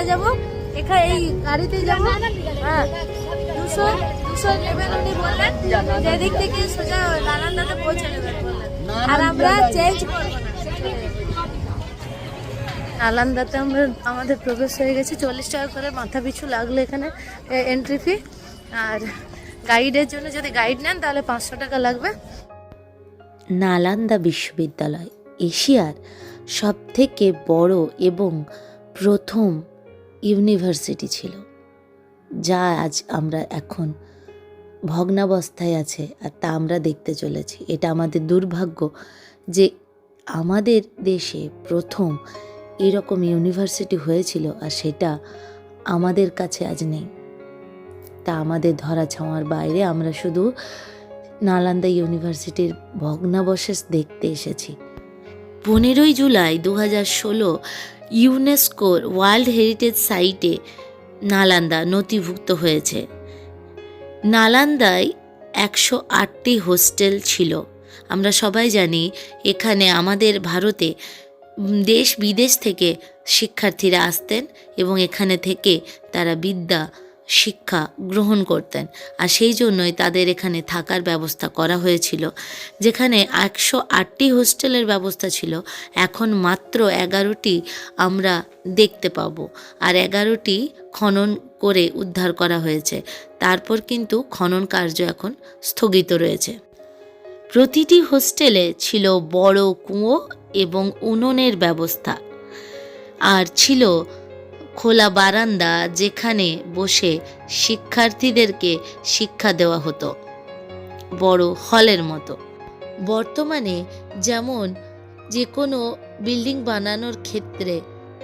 নালান্দা যাব? এখানে এই গাড়িতে যাব। হ্যাঁ দুশো দুশো নেবেন উনি বললেন যে এদিক থেকে সোজা পৌঁছে নেবেন আর আমরা চেঞ্জ করব না নালান্দাতে আমরা আমাদের প্রবেশ হয়ে গেছে। চল্লিশ টাকা করে মাথা পিছু লাগল এখানে এন্ট্রি ফি আর গাইডের জন্য যদি গাইড নেন তাহলে পাঁচশো টাকা লাগবে। নালান্দা বিশ্ববিদ্যালয় এশিয়ার সবথেকে বড় এবং প্রথম ইউনিভার্সিটি ছিল, যা আজ আমরা এখন ভগ্নাবস্থায় আছে আর তা আমরা দেখতে চলেছি। এটা আমাদের দুর্ভাগ্য যে আমাদের দেশে প্রথম এরকম ইউনিভার্সিটি হয়েছিল আর সেটা আমাদের কাছে আজ নেই। তা আমাদের ধরা ছোঁয়ার বাইরে আমরা শুধু নালান্দা ইউনিভার্সিটির ভগ্নাবশেষ দেখতে এসেছি। পনেরোই জুলাই দু হাজার ষোলো ইউনেস্কোর ওয়ার্ল্ড হেরিটেজ সাইটে নালান্দা নথিভুক্ত হয়েছে। নালান্দায় একশো আটটি হোস্টেল ছিল। আমরা সবাই জানি এখানে আমাদের ভারতে দেশ বিদেশ থেকে শিক্ষার্থীরা আসতেন এবং এখানে থেকে তারা বিদ্যা শিক্ষা গ্রহণ করতেন। আর সেই জন্যই তাদের এখানে থাকার ব্যবস্থা করা হয়েছিল, যেখানে একশো আটটি হোস্টেলের ব্যবস্থা ছিল। এখন মাত্র এগারোটি আমরা দেখতে পাবো আর এগারোটি খনন করে উদ্ধার করা হয়েছে। তারপর কিন্তু খনন কার্য এখন স্থগিত রয়েছে। প্রতিটি হোস্টেলে ছিল বড় কুঁয়ো এবং উনুনের ব্যবস্থা। আর ছিল খোলা বারান্দা যেখানে বসে শিক্ষার্থীদেরকে শিক্ষা দেওয়া হতো, বড় হলের মতো। বর্তমানে যেমন যে কোনো বিল্ডিং বানানোর ক্ষেত্রে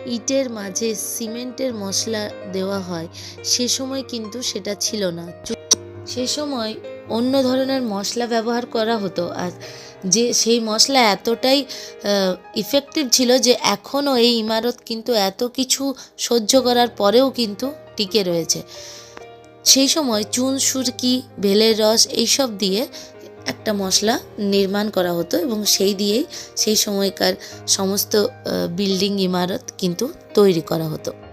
ইটের মাঝে সিমেন্টের মশলা দেওয়া হয়, সে সময় কিন্তু সেটা ছিল না। সে সময় অন্য ধরনের মশলা ব্যবহার করা হতো। আর যে, সেই মশলা এতটাই ইফেক্টিভ ছিল যে, এখনও এই ইমারত কিন্তু এত কিছু সহ্য করার পরেও কিন্তু টিকে রয়েছে। সেই সময় চুন, সুরকি বেলের রস এইসব দিয়ে একটা মশলা নির্মাণ করা হতো এবং সেই দিয়েই সেই সময়কার সমস্ত বিল্ডিং ইমারত কিন্তু তৈরি করা হতো।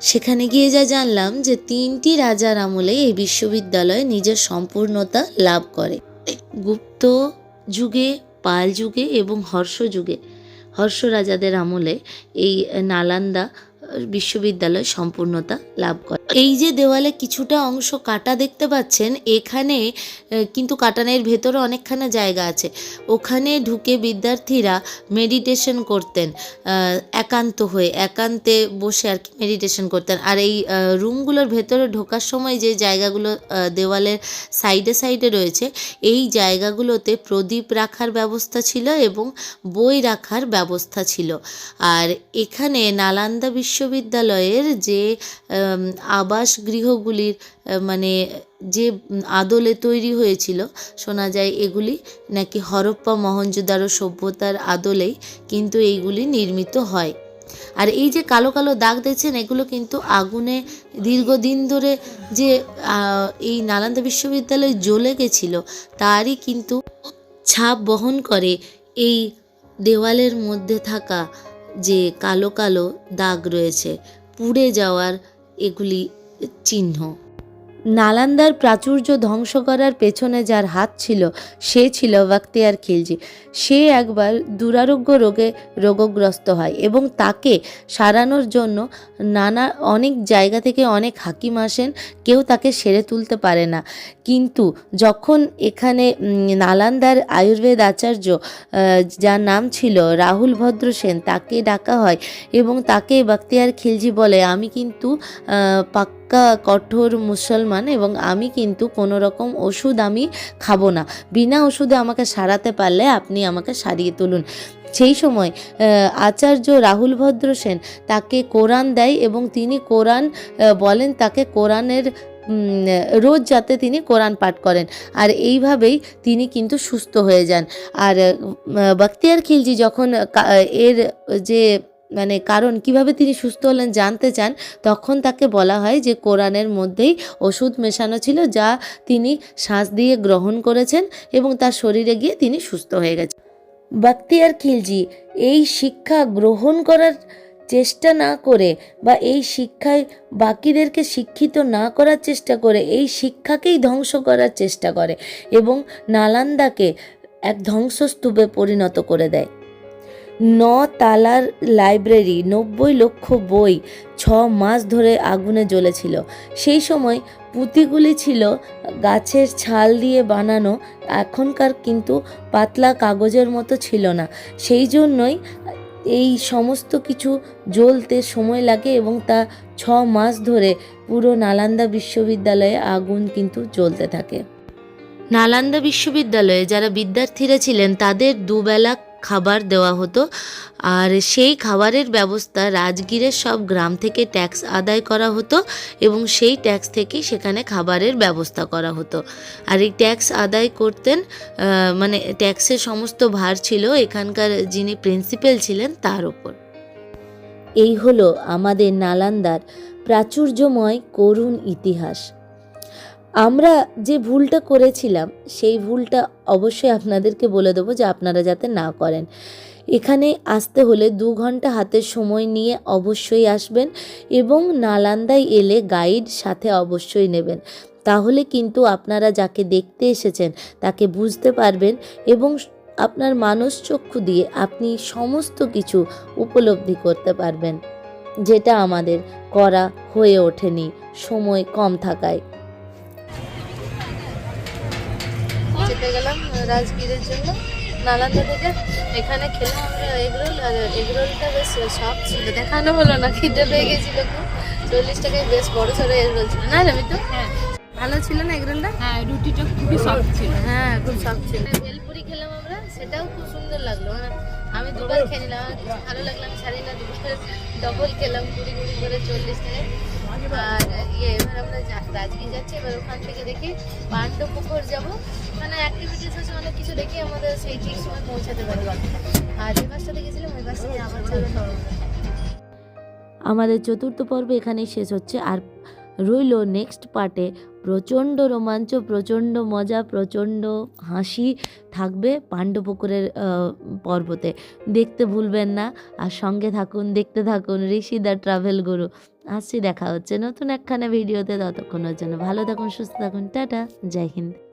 সেখানে গিয়ে যা জানলাম যে তিনটি রাজার আমলে এই বিশ্ববিদ্যালয় নিজের সম্পূর্ণতা লাভ করে। গুপ্ত যুগে, পাল যুগে এবং হর্ষ যুগে। হর্ষ রাজাদের আমলে এই নালান্দা বিশ্ববিদ্যালয় সম্পূর্ণতা লাভ করে। এই যে দেওয়ালে কিছুটা অংশ কাটা দেখতে পাচ্ছেন, এখানে কিন্তু কাটানের ভেতরে অনেকখানা জায়গা আছে। ওখানে ঢুকে বিদ্যার্থীরা মেডিটেশন করতেন একান্ত হয়ে, একান্তে বসে আর কি মেডিটেশন করতেন। আর এই রুমগুলোর ভেতরে ঢোকার সময় যে জায়গাগুলো দেওয়ালের সাইডে সাইডে রয়েছে, এই জায়গাগুলোতে প্রদীপ রাখার ব্যবস্থা ছিল এবং বই রাখার ব্যবস্থা ছিল। আর এখানে নালান্দা বিশ্ববিদ্যালয়ের যে আবাস গৃহগুলির মানে যে আদলে তৈরি হয়েছিল, শোনা যায় এগুলি নাকি হরপ্পা মহেঞ্জোদারো সভ্যতার আদলেই কিন্তু এইগুলি নির্মিত হয়। আর এই যে কালো কালো দাগ দেখছেন, এগুলো কিন্তু আগুনে দীর্ঘদিন ধরে যে এই নালন্দা বিশ্ববিদ্যালয় জ্বলে গেছিল, তারই কিন্তু ছাপ বহন করে এই দেওয়ালের মধ্যে থাকা যে কালো কালো দাগ রয়েছে পুড়ে যাওয়ার এগুলি চিহ্ন। নালান্দার প্রাচুর্য ধ্বংস করার পেছনে যার হাত ছিল, সে ছিল বাক্তিয়ার খিলজি। সে একবার দুরারোগ্য রোগে রোগগ্রস্ত হয় এবং তাকে সারানোর জন্য নানা, অনেক জায়গা থেকে অনেক হাকিম আসেন, কেউ তাকে সেরে তুলতে পারে না। কিন্তু যখন এখানে নালান্দার আয়ুর্বেদ আচার্য যার নাম ছিল রাহুল ভদ্র সেন, তাকে ডাকা হয় এবং তাকে বাক্তিয়ার খিলজি বলে, আমি কিন্তু পাক্কা কঠোর মুসলমান এবং আমি কিন্তু কোনো রকম ওষুধ আমি খাব না। বিনা ওষুধে আমাকে সারাতে পারলে আপনি আমাকে সারিয়ে তুলুন। সেই সময় আচার্য রাহুল ভদ্র সেন তাকে কোরআন দেয় এবং তিনি কোরআন বলেন তাকে কোরআনের রোজ যাতে তিনি কোরআন পাঠ করেন। আর এইভাবেই তিনি কিন্তু সুস্থ হয়ে যান। আর আহ, বাখতিয়ার খিলজি যখন এর যে মানে কারণ কীভাবে তিনি সুস্থ হলেন জানতে চান, তখন তাকে বলা হয় যে কোরআনের মধ্যেই ওষুধ মেশানো ছিল যা তিনি শ্বাস দিয়ে গ্রহণ করেছেন এবং তার শরীরে গিয়ে তিনি সুস্থ হয়ে গেছেন। বাখতিয়ার খিলজি, এই শিক্ষা গ্রহণ করার চেষ্টা না করে বা এই শিক্ষায় বাকিদেরকে শিক্ষিত না করার চেষ্টা করে, এই শিক্ষাকেই ধ্বংস করার চেষ্টা করে এবং নালান্দাকে এক ধ্বংসস্তূপে পরিণত করে দেয়। ন তালার লাইব্রেরি, নব্বই লক্ষ বই ছ মাস ধরে আগুনে জ্বলেছিল। সেই সময় পুঁতিগুলি ছিল গাছের ছাল দিয়ে বানানো, এখনকার কিন্তু পাতলা কাগজের মতো ছিল না। সেই জন্যই এই সমস্ত কিছু জ্বলতে সময় লাগে এবং তা ছ মাস ধরে পুরো নালান্দা বিশ্ববিদ্যালয়ে আগুন কিন্তু জ্বলতে থাকে। নালান্দা বিশ্ববিদ্যালয়ে যারা বিদ্যার্থীরা ছিলেন, তাদের দুবেলা খাবার দেওয়া হতো। আর সেই খাবারের ব্যবস্থা রাজগীরের সব গ্রাম থেকে ট্যাক্স আদায় করা হতো এবং সেই ট্যাক্স থেকেই সেখানে খাবারের ব্যবস্থা করা হতো। আর এই ট্যাক্স আদায় করতেন মানে ট্যাক্সের সমস্ত ভার ছিল এখানকার যিনি প্রিন্সিপাল ছিলেন তার ওপর এই হলো আমাদের নালান্দার প্রাচুর্যময় করুণ ইতিহাস। আমরা যে ভুলটা করেছিলাম, সেই ভুলটা অবশ্যই আপনাদেরকে বলে দেবো যে আপনারা যাতে না করেন। এখানে আসতে হলে দু ঘণ্টা হাতে সময় নিয়ে অবশ্যই আসবেন এবং নালান্দায় এলে গাইড সাথে অবশ্যই নেবেন। তাহলে কিন্তু আপনারা যাকে দেখতে এসেছেন, তাকে বুঝতে পারবেন এবং আপনার মানস চক্ষু দিয়ে আপনি সমস্ত কিছু উপলব্ধি করতে পারবেন। যেটা আমাদের করা হয়ে ওঠেনি, সময় কম থাকায়। যেতে গেলাম রাজগীরের জন্য। নালান্দা থেকে এখানে খেলাম আমরা এগরোল আর এগরোলটা বেশ সব ছিল। দেখানো হলো না খিদে পেয়ে গেছিল খুব। চল্লিশ টাকায় বেশ বড় সড়ো এগরোল ছিল। না তো হ্যাঁ। ভালো ছিল না এগরোলটা? হ্যাঁ রুটিটা খুবই সফট ছিল। হ্যাঁ খুব সফট ছিল। সেটাও খুব সুন্দর লাগল মানে আমি দুবার খেয়ে নিলাম ভালো লাগল আমি ছাড়ি না দুবার ডবল খেলাম, কুড়ি কুড়ি করে চল্লিশ টাকায় আর ইয়ে এবার আমরা রাজগীর যাচ্ছি, এবার ওখান থেকে দেখি পাণ্ডব পুকুর যাব। মানে অ্যাক্টিভিটিস আছে অনেক কিছু দেখি আমাদের সেই ঠিক সময় পৌঁছাতে পারি। আর যে বাসটাতে গেছিলাম ওই বাসটা নিয়ে আবার চালু। হবে আমাদের চতুর্থ পর্ব এখানেই শেষ হচ্ছে। আর রইল নেক্সট পার্টে প্রচণ্ড রোমাঞ্চ, প্রচণ্ড মজা, প্রচণ্ড হাসি থাকবে পাণ্ডপুকুরের পর্বতে। দেখতে ভুলবেন না। আর সঙ্গে থাকুন, দেখতে থাকুন ঋষি দ্য ট্রাভেল গুরু আসছি দেখা হচ্ছে নতুন একখানা ভিডিওতে ততক্ষণের জন্য ভালো থাকুন, সুস্থ থাকুন। টাটা, জয় হিন্দ।